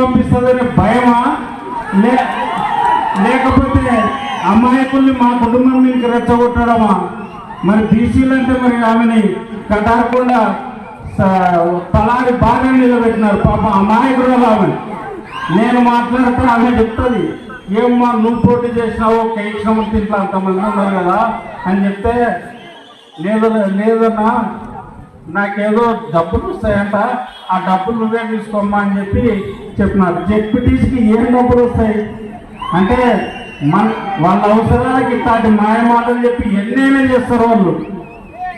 పంపిస్తుందనే భయమా? లే లేకపోతే అమాయకుల్ని మా కుటుంబం మీకు రెచ్చగొట్టడమా? మరి బీసీలు అంటే మరి ఆమెని కటారకుండా తలారి బాగా నిలబెట్టినారు. పాప అమాయకురాలు ఆమె. నేను మాట్లాడితే ఆమె చెప్తుంది ఏమ్మా నువ్వు పోటీ చేసినావు కైక్షమ తింట్లో అంతమంది ఉన్నారు కదా అని చెప్తే లేదు లేదన్నా నాకేదో డబ్బులు వస్తాయంట ఆ డబ్బులు నువ్వే తీసుకోమ్మా అని చెప్పి చెప్పినారు. జెడ్పీటీసీకి ఏం డబ్బులు వస్తాయి? అంటే మన వాళ్ళ అవసరాలకి ఇట్లాంటి మాయమాటలు చెప్పి ఎన్నైనా చేస్తారు వాళ్ళు?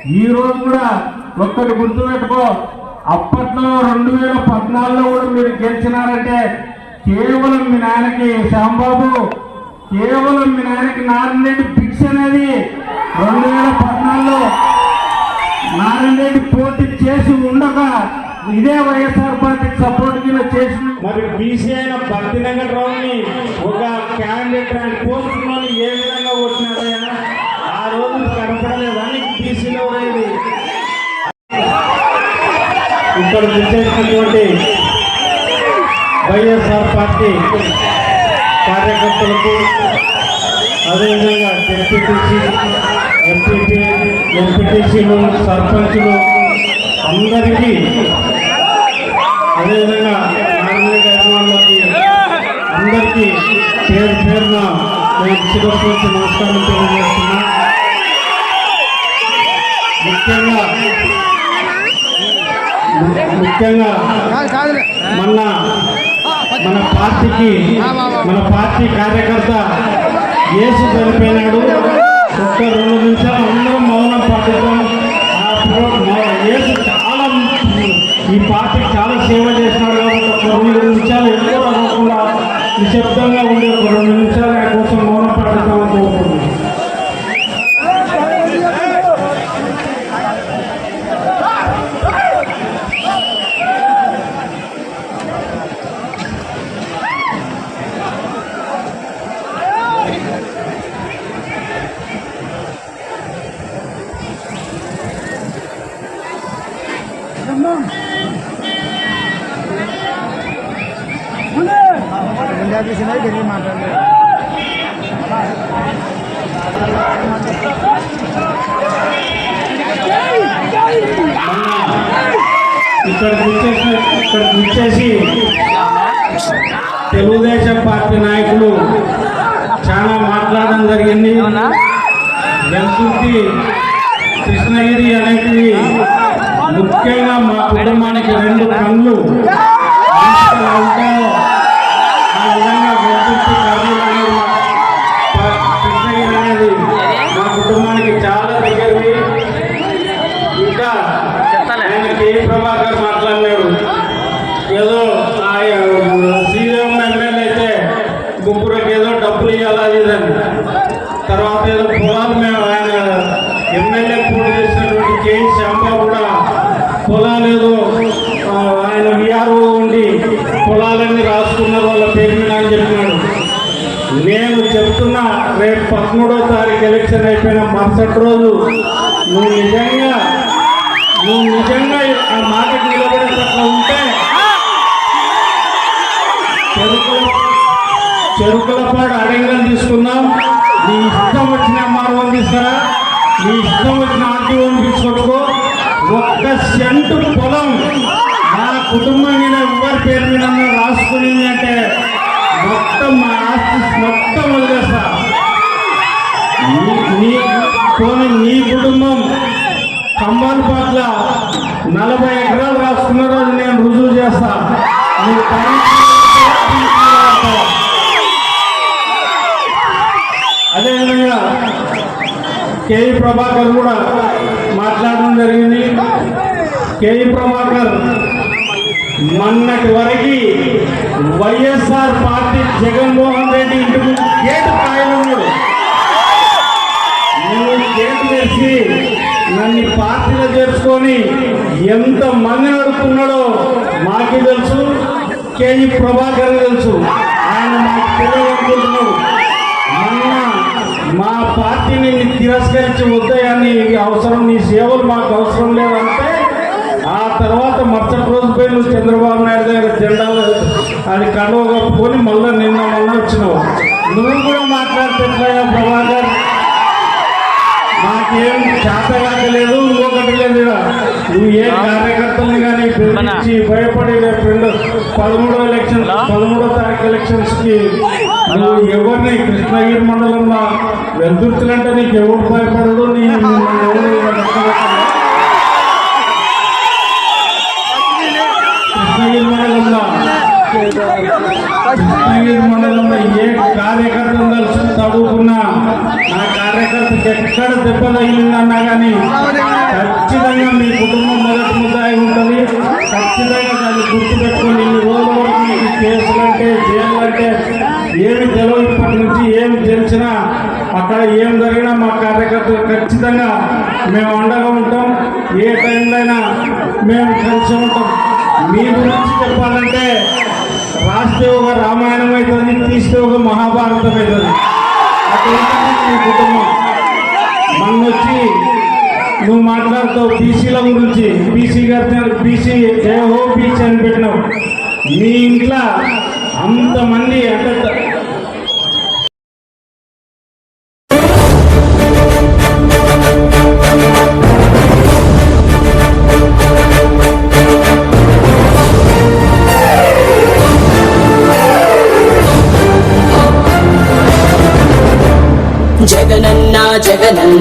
ఈ రోజు కూడా ఒక్కటి గుర్తుపెట్టుకో అప్పట్లో రెండు వేల పద్నాలుగులో కూడా మీరు గెలిచినారంటే కేవలం మీ నాయనకి శ్యాంబాబు కేవలం మీ నాయనకి నారాయణ భిక్ష అనేది రెండు వేల పద్నాలుగులో నారాయణ పోటీ చేసి ఉండగా ఇదే వైఎస్ఆర్ పార్టీకి సపోర్ట్ కింద చేసి మరి బీసీ అయిన భక్తి వెంకట్రావుని ఒక క్యాండిడేట్ అని పోస్టులో ఏ విధంగా కొట్టినాడయ్యా ఆ రోజు కనపడలేదని బీసీలో ఉండేది ఇక్కడ విచ్చేసినటువంటి వైఎస్ఆర్ పార్టీ కార్యకర్తలకు అదేవిధంగా డిప్యూటీసీ ఎంపీపీ ఎంపీటీసీలు సర్పంచులు అందరికీ అదేవిధంగా నారాయణ అభిమానులకి అందరికీ పేరు పేరున నేను శిరస్సు నమస్కారం తెలియజేస్తున్నా. ముఖ్యంగా ముఖ్యంగా మొన్న మన పార్టీకి మన పార్టీ కార్యకర్త యేసు చనిపోయినాడు ఒక్క రెండు నిమిషాలు అందరం మౌనం పాటిద్దాం చాలా ఈ పార్టీకి చాలా సేవ చేసినాడు కాబట్టి ఒక రెండు నిమిషాలు ఎక్కువ నిశ్శబ్దంగా ఉండే ఒక రెండు నిమిషాలు ఆయన కోసం మౌనం పాటిద్దామని కోరుకుంటున్నాను ఇక్కడ వచ్చేసి ఇక్కడ వచ్చేసి తెలుగుదేశం పార్టీ నాయకులు చాలా మాట్లాడడం జరిగింది. వెంకుర్తి కృష్ణగిరి అనేటివి ముఖ్యంగా మా కుటుంబానికి రెండు కళ్ళు. ఉంటాయో ఆ విధంగా పదమూడో తారీఖు ఎలక్షన్ అయిపోయిన మరుసటి రోజు నువ్వు నిజంగా నువ్వు నిజంగా ఆ మాటకు నిలబడేటట్లు ఉంటే చెరుకుల చెరుకులపాడు అడంగలు తీసుకుందాం నీ ఇష్టం వచ్చిన ఎంఆర్ఓ తీసుకురా నీ ఇష్టం వచ్చిన ఆర్టీఓని తీసుకొచ్చుకో ఒక్క సెంటు పొలం నా కుటుంబం మీద ఎవరి పేరు మీద రాసుకునింది అంటే మొత్తం మా ఆస్తి మొత్తం వదిలేస్తా. పోనీ నీ కుటుంబం కంబాల్ పట్ల నలభై ఎకరాలు రాసుకున్న రోజు నేను రుజువు చేస్తా. అదేవిధంగా కేఈ ప్రభాకర్ కూడా మాట్లాడడం జరిగింది. కేఈ ప్రభాకర్ మొన్నటి వరకు వైఎస్ఆర్ పార్టీ జగన్మోహన్ రెడ్డి ఇంటి ముందు గేటు కాయలు ఉన్నాడు తెరిచి నన్ను పార్టీలో చేర్చుకొని ఎంత మంది నడుపుకున్నాడో మాకు తెలుసు. కేజీ ప్రభాకర్ తెలుసు. ఆయన మాకు తెలియనుకుంటున్నాడు మొన్న మా పార్టీని నీ తిరస్కరించి వద్దయని అవసరం నీ సేవలు మాకు అవసరం లేదంటే ఆ తర్వాత మరుసటి రోజు పోయి నువ్వు చంద్రబాబు నాయుడు దగ్గర జెండాలు అది కడవ కప్పుకొని మళ్ళీ నిన్న మొన్న వచ్చినావు. నువ్వు కూడా మాట్లాడుతున్నాయా ప్రభాకర్? నాకేం చేత లేదు ఇంకొకటి లేదు. నువ్వు ఏ కార్యకర్తల్ని కానీ బెదిరించి భయపడి రేపు రెండు పదమూడో ఎలక్షన్ పదమూడో తారీఖు ఎలక్షన్స్కి నువ్వు ఎవరిని కృష్ణగిరి మండలంలో వెళ్తుర్తులంటే నీకు ఎవరు భయపడడు నీ రక్షపెట్టరు. కృష్ణగిరి మండలంలో మండలంలో ఏ కార్యకర్త కలిసి చదువుకున్నా ఆ కార్యకర్తకి ఎక్కడ దెబ్బ తగిలిందన్నా కానీ ఖచ్చితంగా మీ కుటుంబం మొదటి ముద్దాయి ఉంటుంది. ఖచ్చితంగా దాన్ని గుర్తుపెట్టుకొని ఇన్ని రోజుల వరకు మీకు కేసులంటే జైళ్ళంటే ఏమి తెలియదు ఇప్పటి నుంచి ఏమి తెలిసినా అక్కడ ఏం జరిగినా మా కార్యకర్తలు ఖచ్చితంగా మేము అండగా ఉంటాం. ఏ టైంలో అయినా మేము కలిసి ఉంటాం. మీ గురించి చెప్పాలంటే రాస్తే ఒక రామాయణం అవుతుంది తీస్తే ఒక మహాభారతం అవుతుంది అటువంటి మీ కుటుంబం. మొన్నొచ్చి నువ్వు మాట్లాడుతావు బీసీల గురించి. బీసీ గారి బీసీ జయ హో బీసీ అని పెట్టినావు. మీ ఇంట్లో అంతమంది అంటే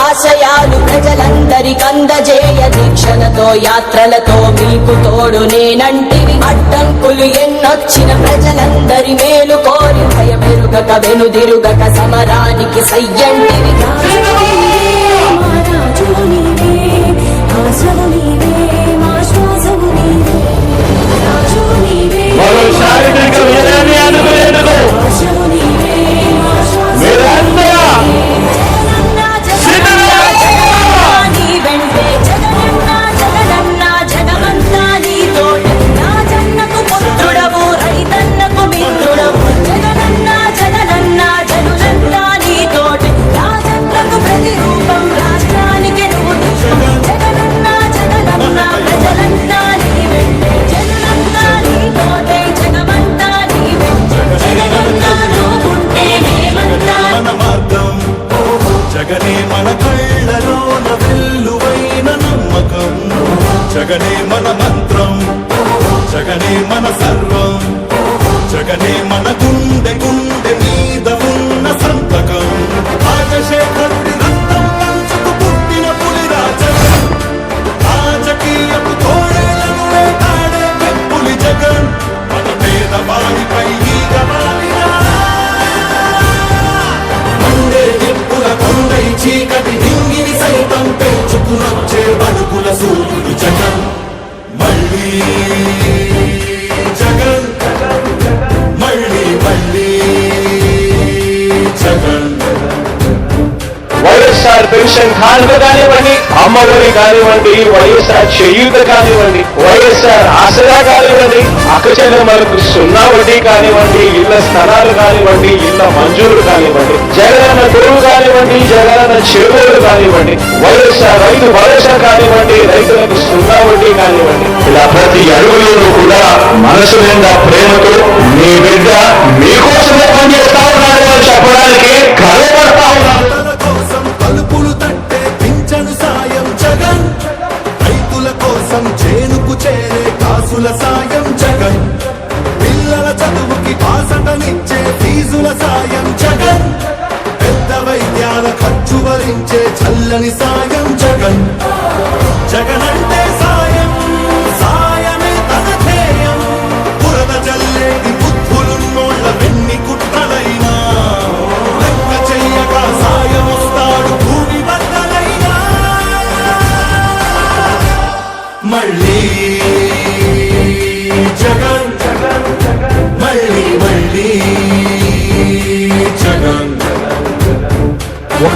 ఆశయాలు ప్రజలందరికందజేయ దీక్షలతో యాత్రలతో మీకు తోడు నేనంటివి అడ్డంకులు ఎన్నొచ్చిన ప్రజలందరి మేలు కోరి భయమెరుగక వెనుదిరుగక సమరానికి సయ్యంటివి. నీవే మా శ్వాసము నీవే రాజు నీవే. జగనే మన వైఎస్ఆర్ కానివ్వండి అమ్మఒడి కానివ్వండి వైఎస్ఆర్ చేయూత కానివ్వండి వైఎస్ఆర్ ఆసరా కానివ్వండి అక్కచెల్లెమ్మలకు సున్నా వడ్డీ కానివ్వండి ఇళ్ళ స్థలాలు కానివ్వండి ఇళ్ళ మంజూరు కానివ్వండి జగనన్న గురువు కానివ్వండి జగనన్న చెరువులు కానివ్వండి వైఎస్ఆర్ రైతు భరోసా కానివ్వండి రైతులకు సున్నా వడ్డీ కానివ్వండి. ఇలా ప్రతి అడుగులోనూ కూడా మనసు నిండా ప్రేమతో మీ బిడ్డ మీకోసమే పనిచేస్తా ఉన్నాడు అని చెప్పడానికి గర్వపడతా ఉన్నాడు. చల్లని సాయం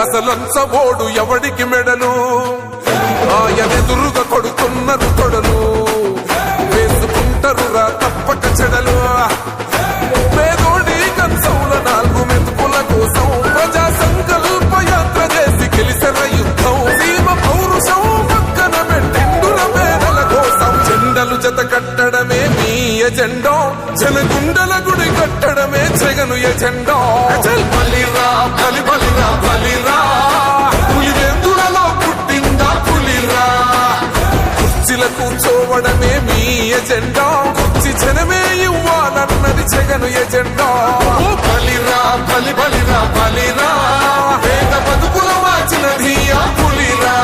అసలంచబోడు ఎవడికి మెడలు? ఆయనెదురుగా కొడుతున్నారు తొడలు. వేసుకుంటారు రా తప్పక చెడలు. పేదోడి కంచౌల నాలుగు మెతుకుల కోసం ప్రజా సంకల్ప యాత్ర చేసి గెలిసిన యుద్ధం. సీమ పౌరుషం పక్కన పెట్టిండుల పేదల కోసం. జెండలు జత కట్టడమే మీ ఎజెండో. జనగుండల గుడి కట్టడమే జగను ఎజెండో. కూర్చోవడమే మీ ఎజెండా. కుర్చీ జనమే ఇవ్వాలన్నది జగను ఎజెండా. బలిరా బలి బలిరా బలిరా. వేద బతుకుల మార్చినది ఆ పులిరా.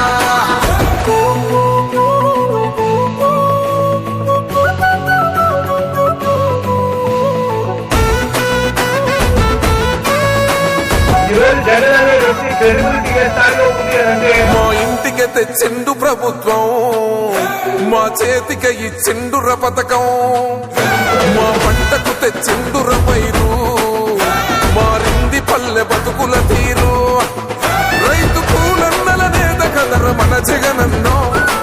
జగన్ అనే వ్యక్తి క్రెడిబిలిటీ స్థాయిలో ఉంది అంటే మా తెచ్చిండు ప్రభుత్వం. మా చేతికి ఇచ్చిండుర పథకం. మా పంటకు తెచ్చిండుర పైరు. మారింది పల్లె బతుకుల తీరు. రైతు కూలన్నల నేత కదర మన జగనన్నో.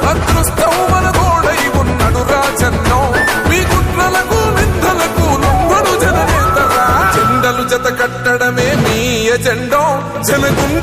అదృష్టం మన గోడై ఉన్నడు రాజన్నో. మీ కుట్రలకు నిందలకు లొంగడు జననేతరా జెండలు జత కట్టడమే మీ ఎజెండో. జనగుండ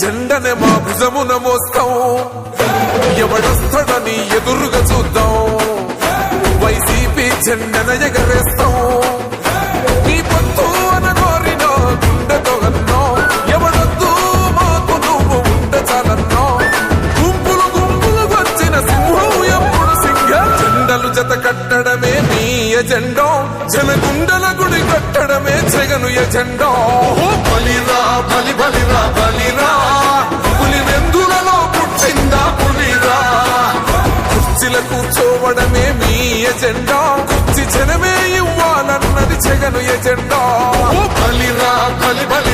జెండనే మా భుజమున మోస్తాం. ఎవడొస్తాడని ఎదురుగా చూద్దాం. వైసీపీ జెండన ఎగరేస్తాం. నీ పొత్తు అనగోరిన గుండెతో అన్నో. ఎవడొద్దు మాకు నువ్వు ఉండ చాలన్నో. గుంపులు గుంపులు వచ్చిన సింహం ఎప్పుడు సింగం జెండలు జత కట్టడమే మీ ఎజెండో. జనగుండల గుడి కట్టడమే జగను ఎజెండో. ఓహో బలిరా బలి బలిరా ఎజెండా? కుర్చి జనమే ఇవ్వాలన్నది జగను ఎజెండా. బలిరా బలి బలి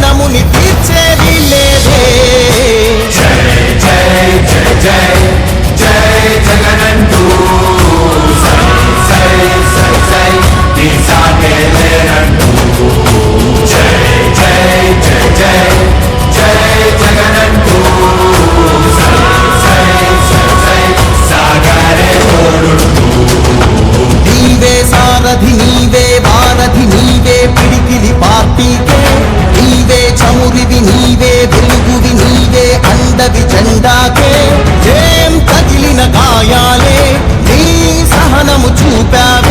రుణముని తీర్చేది లేదే నీవే సారథి నీవే వారధి నీవే పిడికిలి పార్టీకే తెలుగువి నీవే అండవి జెండాకే ఏం తగిలిన గాయాలే నీ సహనము చూపావే.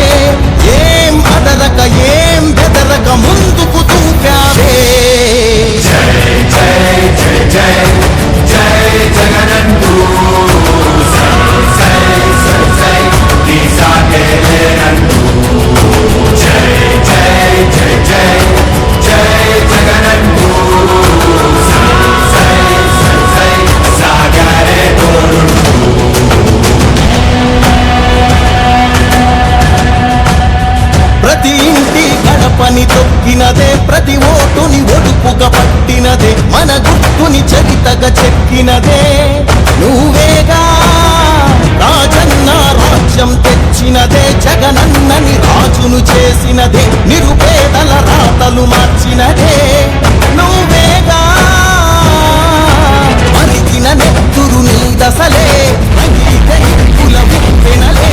జగనన్నని రాజును చేసినదే నిరుపేదల రాతలు మార్చినదే. నువ్వేగా మరిగిన నెత్తురు నీ దశలే రగిలితే వినలే